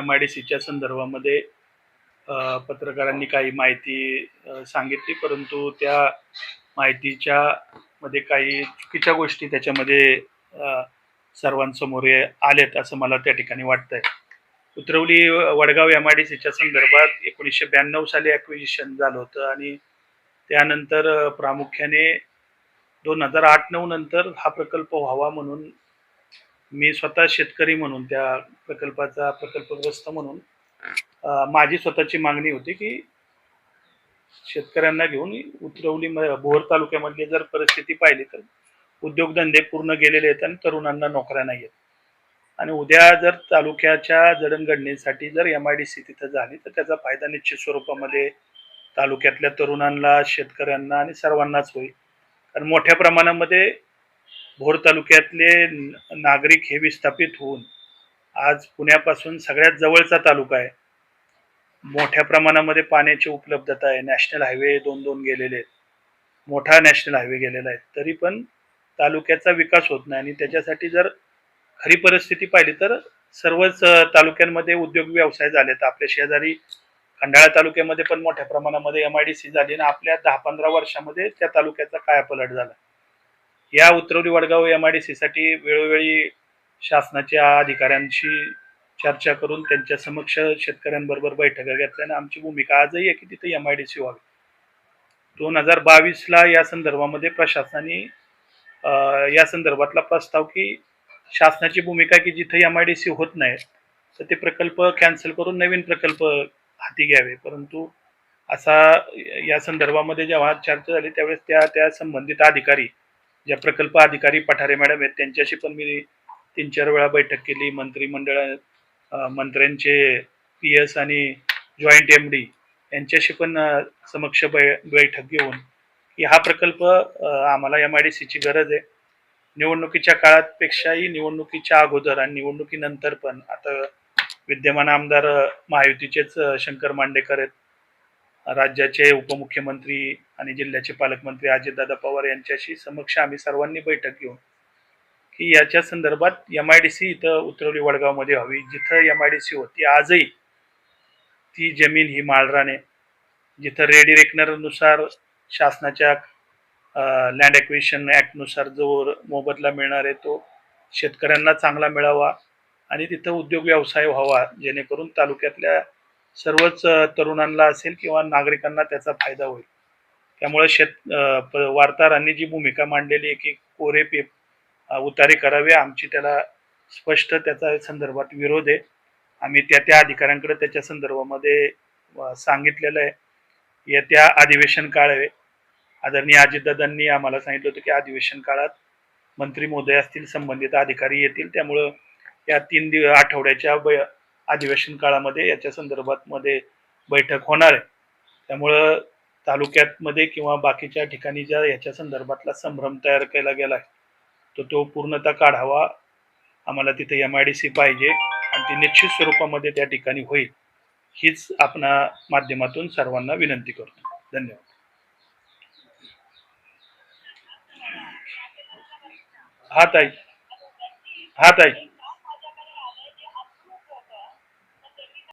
M I D सीच्या संदर्भामध्ये पत्रकारांनी काही माहिती सांगितली परंतु त्या माहितीच्या मध्ये काही चुकीच्या गोष्टी त्याच्यामध्ये सर्वांसमोर आल्यात आलेत असं मला त्या ठिकाणी वाटतंय. Utarwali Wadgaon M I D सीच्या संदर्भात एकोणीसशे ब्याण्णव साली ॲक्विजिशन झालं होतं आणि त्यानंतर प्रामुख्याने दोन हजार आठ नऊ नंतर हा प्रकल्प व्हावा म्हणून मी स्वतः शेतकरी म्हणून त्या प्रकल्पाचा प्रकल्पग्रस्त म्हणून माझी स्वतःची मागणी होती की शेतकऱ्यांना घेऊन उतरवली भोर तालुक्यामधली जर परिस्थिती पाहिली तर उद्योगधंदे पूर्ण गेलेले आहेत आणि तरुणांना नोकऱ्या नाही आहेत. आणि उद्या जर तालुक्याच्या जडणघडणीसाठी जर एम आय डी सी तिथं झाली तर त्याचा फायदा निश्चित स्वरूपामध्ये तालुक्यातल्या तरुणांना शेतकऱ्यांना आणि सर्वांनाच होईल. कारण मोठ्या प्रमाणामध्ये भोर तालुक्यातले नागरिक हे विस्थापित होऊन आज पुण्यापासून सगळ्यात जवळचा तालुका आहे. मोठ्या प्रमाणामध्ये पाण्याची उपलब्धता आहे. नॅशनल हायवे दोन दोन गेलेले आहेत. मोठा नॅशनल हायवे गेलेला आहे. तरी पण तालुक्याचा विकास होत नाही आणि त्याच्यासाठी जर खरी परिस्थिती पाहिली तर सर्वच तालुक्यांमध्ये उद्योग व्यवसाय झालेत. आपल्या शेजारी खंडाळा तालुक्यामध्ये पण मोठ्या प्रमाणामध्ये एम आय डी सी झाली आणि आपल्या दहा पंधरा वर्षामध्ये त्या तालुक्याचा कायापलट झाला. या Utarwali Wadgaon M I D सीसाठी वेळोवेळी शासनाच्या अधिकाऱ्यांशी चर्चा करून त्यांच्या समक्ष शेतकऱ्यांबरोबर बैठका घेतल्या आणि आमची भूमिका आजही आहे की तिथे एम आय डी सी व्हावी. दोन हजार बावीसला या संदर्भामध्ये प्रशासनाने या संदर्भातला प्रस्ताव की शासनाची भूमिका की जिथे एम आय डी सी होत नाही तर ते प्रकल्प कॅन्सल करून नवीन प्रकल्प हाती घ्यावे. परंतु असा या संदर्भामध्ये जेव्हा चर्चा झाली त्यावेळेस त्या त्या संबंधित अधिकारी ज्या प्रकल्प अधिकारी पठारे मॅडम आहेत. त्यांच्याशी पण मी तीन चार वेळा बैठक केली. मंत्रिमंडळ मंत्र्यांचे पी एस आणि जॉईंट एम डी यांच्याशी पण समक्ष बै बैठक घेऊन की हा प्रकल्प आम्हाला एम आय डी सीची गरज आहे. निवडणुकीच्या काळात पेक्षाही निवडणुकीच्या अगोदर आणि निवडणुकीनंतर पण आता विद्यमान आमदार महायुतीचेच शंकर मांडेकर आहेत. राज्याचे उपमुख्यमंत्री आणि जिल्ह्याचे पालकमंत्री अजितदादा पवार यांच्याशी समक्ष आम्ही सर्वांनी बैठक घेऊन की याच्या संदर्भात एम आय डी सी इथं उतरवली वडगावमध्ये व्हावी जिथं एम आय डी सी होती आजही ती जमीन ही माळराने. जिथं रेडी रेकनरनुसार शासनाच्या लँड ॲक्विशन ॲक्टनुसार जो मोबदला मिळणार आहे तो शेतकऱ्यांना चांगला मिळावा आणि तिथं उद्योग व्यवसाय व्हावा जेणेकरून तालुक्यातल्या सर्वच तरुणांना असेल किंवा नागरिकांना त्याचा फायदा होईल. त्यामुळे शेत प- वार्ताहरांनी जी भूमिका मांडलेली आहे की कोरे पेप उतारे करावे आमची त्याला स्पष्ट त्याचा संदर्भात विरोध आहे. आम्ही त्या त्या अधिकाऱ्यांकडे त्याच्या संदर्भामध्ये सांगितलेलं आहे. येत्या अधिवेशन काळ आहे. आदरणीय अजितदादांनी आम्हाला सांगितलं होतं की अधिवेशन काळात मंत्री महोदय असतील संबंधित अधिकारी येतील. त्यामुळं या तीन दिव आठवड्याच्या ब अधिवेशन काळामध्ये याच्या संदर्भात मध्ये बैठक होणार आहे. त्यामुळं तालुक्यात मध्ये किंवा बाकीच्या ठिकाणी ज्या याच्या संदर्भातला संभ्रम तयार केला गेला आहे तो तो पूर्णतः काढावा. आम्हाला तिथे एम आय डी सी पाहिजे आणि ती निश्चित स्वरूपामध्ये त्या ठिकाणी होईल हीच आपणा माध्यमातून सर्वांना विनंती करतो. धन्यवाद. हा ताई. हा ताई.